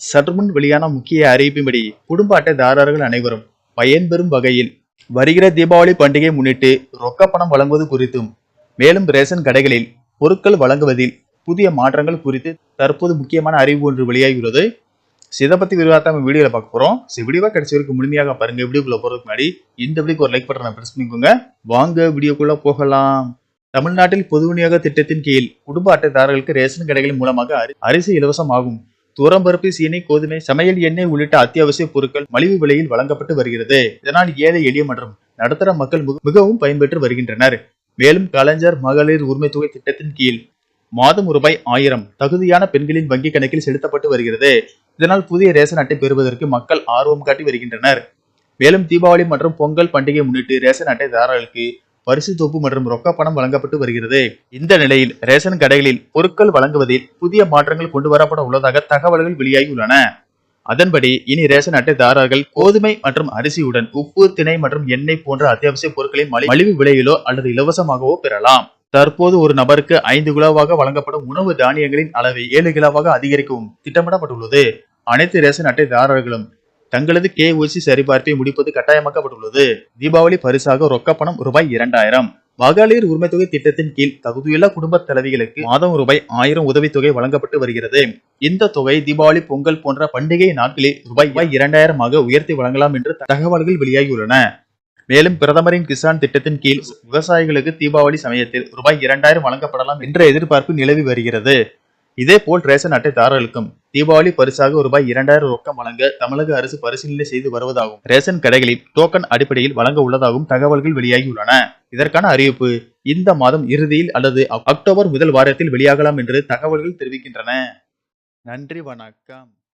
சற்றுமுன் வெளியான முக்கிய அறிவிப்பின்படி குடும்ப அட்டைதாரர்கள் அனைவரும் பயன்பெறும் வகையில் வருகிற தீபாவளி பண்டிகை முன்னிட்டு ரொக்க பணம் வழங்குவது குறித்தும் மேலும் ரேஷன் கடைகளில் பொருட்கள் வழங்குவதில் புதிய மாற்றங்கள் குறித்து தற்போது முக்கியமான அறிவு ஒன்று வெளியாகியுள்ளது இதை பத்தி விரிவாக நம்ம வீடியோல பார்க்க போறோம். ஸோ வீடியோவா கடைசி வரைக்கும் முழுமையாக பாருங்க. வீடியோக்குள்ள போறதுக்கு முன்னாடி இந்த வீடியோக்கு ஒரு லைக் பட்டனை பிரஸ் பண்ணிக்கோங்க. வாங்க வீடியோக்குள்ள போகலாம். தமிழ்நாட்டில் பொது விநியோக திட்டத்தின் கீழ் குடும்ப அட்டைதாரர்களுக்கு ரேஷன் கடைகள் மூலமாக அரி- அரிசி இலவசமாகும். துவரம்பருப்பு சீனி கோதுமை சமையல் எண்ணெய் உள்ளிட்ட அத்தியாவசிய பொருட்கள் மலிவு விலையில் வழங்கப்பட்டு வருகிறது. இதனால் ஏழை எளிய மற்றும் நடுத்தர மக்கள் மிகவும் பயன்பெற்று வருகின்றனர். மேலும் கலைஞர் மகளிர் உரிமை தொகை திட்டத்தின் கீழ் மாதம் ரூபாய் ஆயிரம் தகுதியான பெண்களின் வங்கி கணக்கில் செலுத்தப்பட்டு வருகிறது. இதனால் புதிய ரேஷன் அட்டை பெறுவதற்கு மக்கள் ஆர்வம் காட்டி வருகின்றனர். மேலும் தீபாவளி மற்றும் பொங்கல் பண்டிகை முன்னிட்டு ரேஷன் அட்டைதாரர்களுக்கு பரிசு தொப்பு மற்றும் ரொக்க பணம் வழங்கப்பட்டு வருகிறது. இந்த நிலையில் ரேஷன் கடைகளில் பொருட்கள் வழங்குவதில் புதிய மாற்றங்கள் கொண்டு வரப்பட உள்ளதாக தகவல்கள் வெளியாகியுள்ளன அதன்படி இனி ரேஷன் அட்டைதாரர்கள் கோதுமை மற்றும் அரிசியுடன் உப்பு திணை மற்றும் எண்ணெய் போன்ற அத்தியாவசிய பொருட்களை மலி- மலிவு விலையிலோ அல்லது இலவசமாகவோ பெறலாம். தற்போது ஒரு நபருக்கு ஐந்து கிலோவாக வழங்கப்படும் உணவு தானியங்களின் அளவை ஏழு கிலோவாக அதிகரிக்கவும் திட்டமிடப்பட்டுள்ளது. அனைத்து ரேஷன் அட்டைதாரர்களும் தங்களது கேஓசி சரிபார்ப்பை முடிப்பது கட்டாயமாக்கப்பட்டுள்ளது. தீபாவளி பரிசாக ரொக்க பணம் ரூபாய் இரண்டாயிரம். மகளிர் உரிமை தொகை திட்டத்தின் கீழ் தகுதியுள்ள குடும்ப தலைவிகளுக்கு மாதம் ரூபாய் ஆயிரம் உதவித்தொகை வழங்கப்பட்டு வருகிறது. இந்த தொகை தீபாவளி பொங்கல் போன்ற பண்டிகை நாட்களில் ரூபாய் இரண்டாயிரமாக உயர்த்தி வழங்கலாம் என்று தகவல்கள் வெளியாகியுள்ளன. மேலும் பிரதமரின் கிசான் திட்டத்தின் கீழ் விவசாயிகளுக்கு தீபாவளி சமயத்தில் ரூபாய் இரண்டாயிரம் வழங்கப்படலாம் என்ற எதிர்பார்ப்பு நிலவி வருகிறது. இதேபோல் ரேஷன் அட்டைதாரர்களுக்கும் தீபாவளி பரிசாக ரூபாய் இரண்டாயிரம் ரொக்கம் வழங்க தமிழக அரசு பரிசீலனை செய்து வருவதாகவும் ரேஷன் கடைகளில் டோக்கன் அடிப்படையில் வழங்க உள்ளதாகவும் தகவல்கள் வெளியாகியுள்ளன. இதற்கான அறிவிப்பு இந்த மாதம் இறுதியில் அல்லது அக்டோபர் முதல் வாரத்தில் வெளியாகலாம் என்று தகவல்கள் தெரிவிக்கின்றன. நன்றி வணக்கம்.